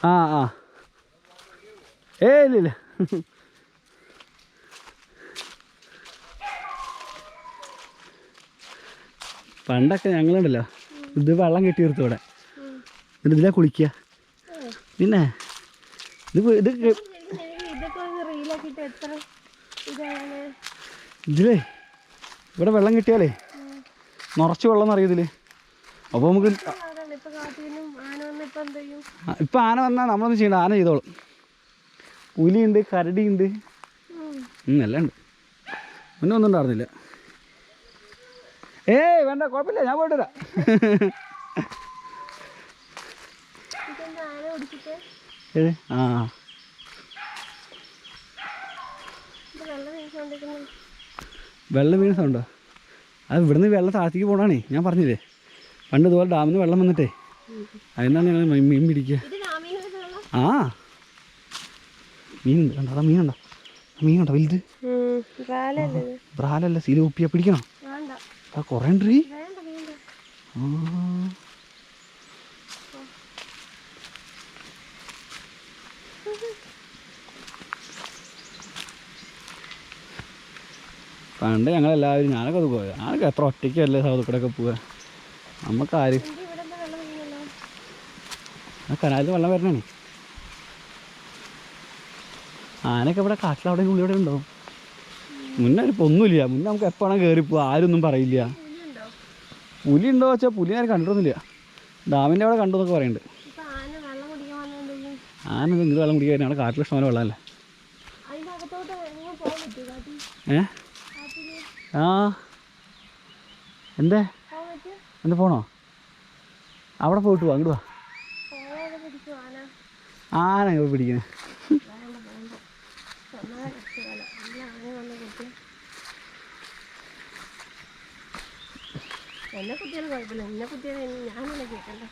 ആ ആ. ഏ ഇല്ല ഇല്ല. പണ്ടൊക്കെ ഞങ്ങളുണ്ടല്ലോ. ഇത് വെള്ളം കെട്ടി നിർത്തും ഇവിടെ. എന്നിട്ട് ഇതിലാ കുളിക്കുക പിന്നെ ഇത് ഇത് ഇതിലേ ഇവിടെ വെള്ളം കിട്ടിയാലേ നിറച്ച് വെള്ളം അറിയതിൽ അപ്പോൾ നമുക്ക് അതാണ് ഇപ്പൊ കാട്ടിനും ആന വന്ന് ഇപ്പൊ ആന വന്നാൽ നമ്മളൊന്നും ചെയ്യണ്ട ആന ചെയ്തോളും. പുലിയുണ്ട് കരടിയുണ്ട്. എല്ലാം ഉണ്ട്. മുന്നേ ഒന്നും ഉണ്ടായിരുന്നില്ല. ഏയ് വേണ്ട കുഴപ്പമില്ല. ഞാൻ പോയിട്ട് വരാം. ഏത് ആ. വെള്ളം വീണ സൗണ്ടോ? അത് ഇവിടുന്ന് വെള്ളം താഴത്തേക്ക് പോണേ ഞാൻ പറഞ്ഞില്ലേ? പണ്ട് ഇതുപോലെ ഡാമിൽ നിന്ന് വെള്ളം വന്നിട്ടേ. അതിനാണ് ഞങ്ങൾ മീൻ മീൻ പിടിക്കുക? ആ. മീനുണ്ട് കണ്ടോ? അതാ മീനുണ്ടോ കണ്ടോ? വലുത്. ബ്രാലല്ല സീല ഉപ്പിയ പിടിക്കണോ? ആ കുറേ ഉണ്ട് ആ. പണ്ട് ഞങ്ങളെല്ലാവരും ഞാനൊക്കെ അത് പോയത്. ഞാനൊക്കെ എത്ര ഒറ്റയ്ക്കല്ലേ സൗദക്കടൊക്കെ പോവുക നമുക്ക് ആര് എന്റെ ഇവിടെ എന്താ വെള്ളം വീണല്ലോ ആ കനാലിൽ വെള്ളം വരണേ. ആനൊക്കെ ഇവിടെ കാട്ടിലവിടെ ഉള്ളിവിടെ ഉണ്ടാവും മുന്നേ ഇപ്പം ഒന്നുമില്ല മുന്നേ നമുക്ക് എപ്പോഴാണ് കയറി പോവുക ആരൊന്നും പറയില്ല. പുലി ഉണ്ടോ വെച്ചാൽ പുലി ഞാൻ കണ്ടിട്ടൊന്നുമില്ല. ഡാമിന്റെ അവിടെ കണ്ടു എന്നൊക്കെ പറയുന്നുണ്ട്. ആന നിങ്ങൾ വെള്ളം കുടിക്കാൻ അവിടെ കാട്ടിൽ ഇഷ്ടം വെള്ളമല്ലേ? പോകാൻ പറ്റുമോ ഏ? ആ. എന്തേ? എന്താ എന്ത് പോണോ അവിടെ പോയിട്ട് വാ അങ്ങോട്ട് വാ പോകാതെ പിടിക്കും ആന ആന ഇങ്ങോട്ട് പിടിക്കണേ വേണ്ട വേണ്ട സമാധാന കഷ്ടകാലം അല്ല ആന വന്ന് പിടിക്കണേ എന്നെ കുത്തിയാലും കുഴപ്പമില്ല. എന്നെ കുത്തിയാലും ഞാനല്ലേ കേൾക്കണ്ട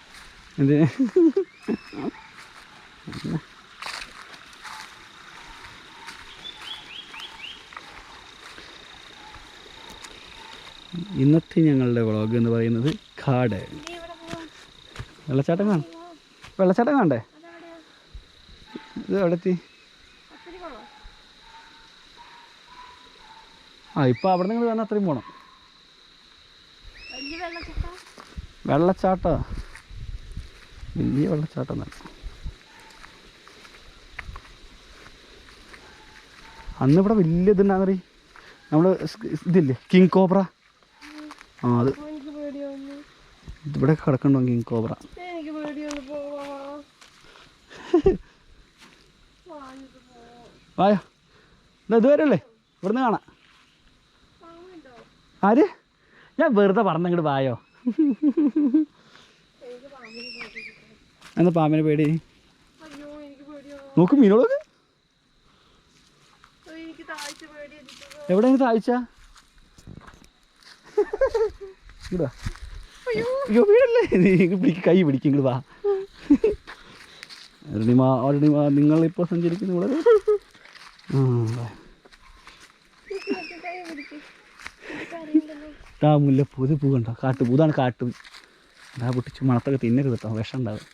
എന്ത്? ഇന്നത്തെ ഞങ്ങളുടെ വ്ളോഗ് എന്ന് പറയുന്നത് കാട്. വെള്ളച്ചാട്ടം കാണും. വെള്ളച്ചാട്ടം കാണണ്ടേ? ഇത് എവിടെ എത്തി ഒത്തിരി പോണോ ആ ഇപ്പോൾ അവിടെ നിങ്ങൾ വന്നാൽ അത്രയും പോകണം വെള്ളച്ചട്ട. വലിയ വെള്ളച്ചാട്ടം തന്നെ. അന്ന് ഇവിടെ വലിയ ഇതുണ്ടാകറി നമ്മൾ ഇതില്ലേ കിങ് കോബ്ര? ആ അത്. എനിക്ക് ഇവിടെ കിടക്കണ്ടോ കിങ് കോബ്ര എനിക്ക് പേടിയൊന്ന് പോവാ വാങ്ങിട്ട് പോവാം വായോ. എന്നാ ഇതുവരെ അല്ലേ ഇവിടുന്ന് കാണാം. ആര്? ഞാൻ വെറുതെ പറഞ്ഞങ്ങോട്ട് വായോ. എന്താ പാമ്പിന് പേടി? നോക്ക് മീനോളൊക്കെ എവിടെ താഴ്ച കൈ പിടിക്കും ഇങ്ങോട്ട് വാ. അരുണിമ നിങ്ങളിപ്പോൾ സഞ്ചരിക്കുന്ന ഇവിടെ. ഇതാ മുല്ലപ്പൂ ഇത് പൂ കണ്ടോ? കാട്ടുപൂ ഇതാണ് കാട്ടു ഇതാ പൊട്ടിച്ച് മണത്തൊക്കെ തിന്നരുത് കേട്ടോ. വിഷം ഉണ്ടാവും.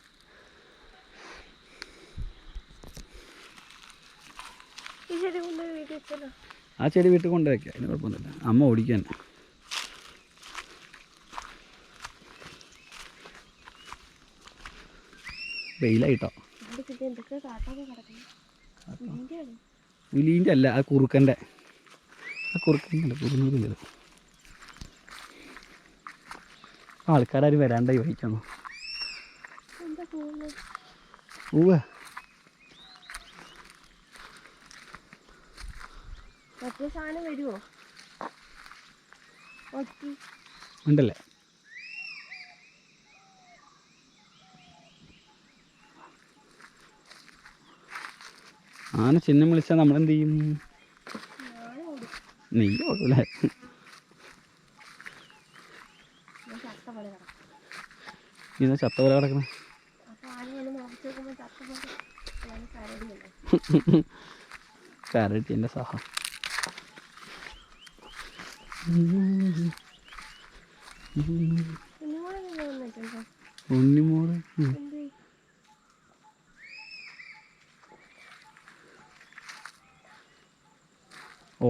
ആ ചെടി വീട്ടിൽ കൊണ്ട് വയ്ക്കുക അതിന് കുഴപ്പമൊന്നുമില്ല. അമ്മ ഓടിക്കാൻ. വെയിലായിട്ടോ? എന്തൊക്കെ കിടക്കുന്നു. പുലീന്റെ അല്ല ആ കുറുക്കന്റെ. ആ കുറുക്കന്റെ കുറുനൂരില്ലത് ആൾക്കാരും വരാണ്ടായി പോകുന്നത് പൂവ മറ്റേ സാധനം വരുമോ ഉണ്ടല്ലേ? ആന ചിഹ്നം വിളിച്ചാൽ നമ്മളെന്ത് ചെയ്യും നീ ഓടൂലേ ഇതാ ചത്ത പോലെ കിടക്കണേ? കരട്ടിന്റെ സഹ. ഉണ്ണിമോൾ ഉം. എന്ത്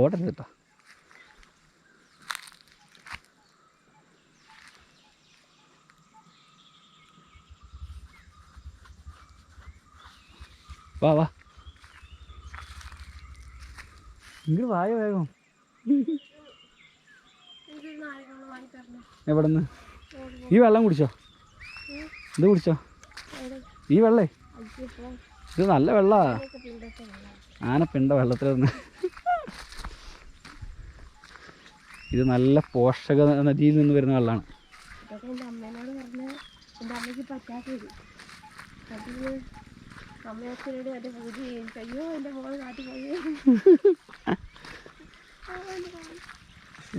ഓടരുത് കേട്ടോ വാ വാ. ഇങ്ങോട്ട് വായ വേഗം. എനിക്കൊരു നാരങ്ങളും വാങ്ങി തരണം എവിടെ നിന്ന് ഈ വെള്ളം കുടിച്ചോ? ഇത് കുടിച്ചോ? ഈ വെള്ളേ? ഇത് നല്ല വെള്ളാ. ആനപ്പിണ്ട വെള്ളത്തിൽ നിന്ന് ഇത് നല്ല പോഷക നദിയിൽ നിന്ന് വരുന്ന വെള്ളമാണ്.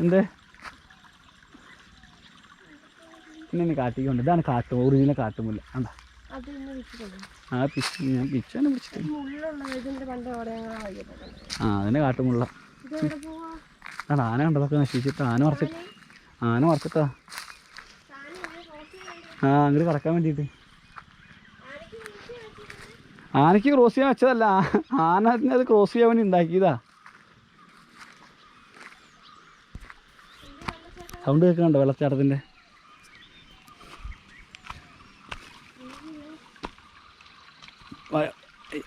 എന്താ? പിന്നെ കാട്ടിക്കൊണ്ട് ഇതാണ് കാട്ടും ഒറിജിനൽ കാട്ടുമുല്ല. ആ പിച്ച് ഞാൻ പിച്ചാണ് പിടിച്ചിട്ട് ആ അതിനെ കാട്ടുമുള്ള. അതാണ് ആന കണ്ടതൊക്കെ നശിച്ചിട്ട്. ആന മറച്ചിട്ട് ആന? മറച്ചിട്ടാ ആ അങ്ങോട്ട് കിടക്കാൻ വേണ്ടിയിട്ട് ആനയ്ക്ക് ക്രോസ് ചെയ്യാൻ വെച്ചതല്ല. ആന അത് ക്രോസ് ചെയ്യാൻ വേണ്ടി ഉണ്ടാക്കിയതാ. സൗണ്ട് കേൾക്കുന്നുണ്ടോ വെള്ളച്ചാട്ടത്തിന്റെ? വാ- ഏയ്.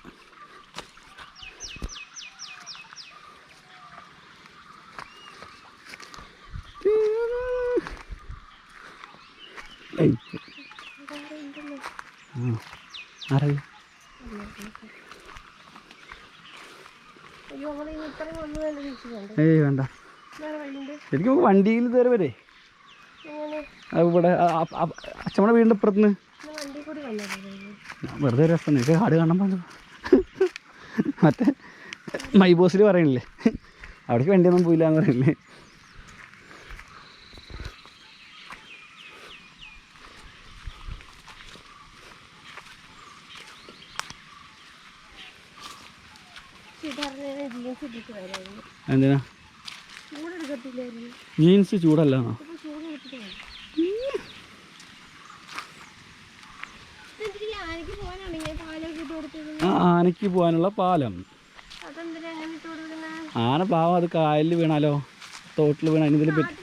ഏയ്. ആ. ആരാ അയ്യോ നമ്മൾ ഇനി ഇത്രയും വന്നു തന്നെ തിരിച്ചിട്ടുണ്ട് ഏയ് വേണ്ട. എനിക്ക് നമുക്ക് വണ്ടിയിൽ ഇതുവരെ വരെ. ഇവിടെ അച്ഛമ്മയുടെ വീടിന്റെ ഞാൻ വെറുതെ രസം എനിക്ക് കാട് കാണാൻ പറഞ്ഞു മറ്റേ മൈബോസിൽ പറയണില്ലേ? അവിടേക്ക് വണ്ടിയൊന്നും പോയില്ല എന്ന് പറയണില്ലേ? എന്തിനാ? ജീൻസ് ചൂടല്ല ആനയ്ക്ക് പോകാനുള്ള പാലം. ആന പാവം അത് കായലിൽ വീണാലോ? തോട്ടിൽ വീണ ഇതിൽ പറ്റി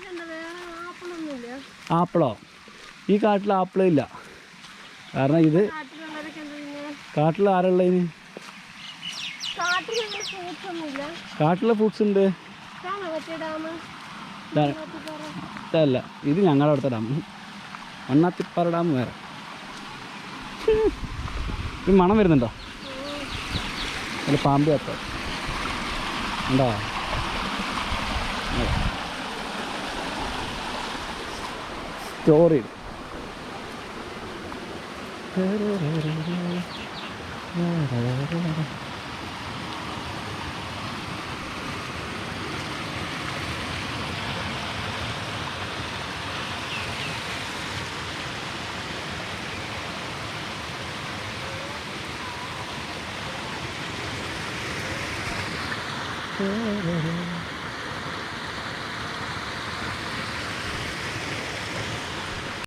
ആപ്പിളോ? ഈ കാട്ടിൽ ആപ്പിളില്ല കാരണം ഇത് കാട്ടിൽ ആരുള്ളതിന് കാട്ടിലെ ഫ്രൂട്ട്സ് ഉണ്ട്. അല്ല ഇതല്ല ഇത് ഞങ്ങളുടെ അവിടുത്തെ ഡാം മണ്ണാത്തിപ്പാറ ഡാം വേറെ. ഇത് മണം വരുന്നുണ്ടോ? അല്ല പാമ്പ് കത്ത? ഉണ്ടോ? സ്റ്റോറി ആ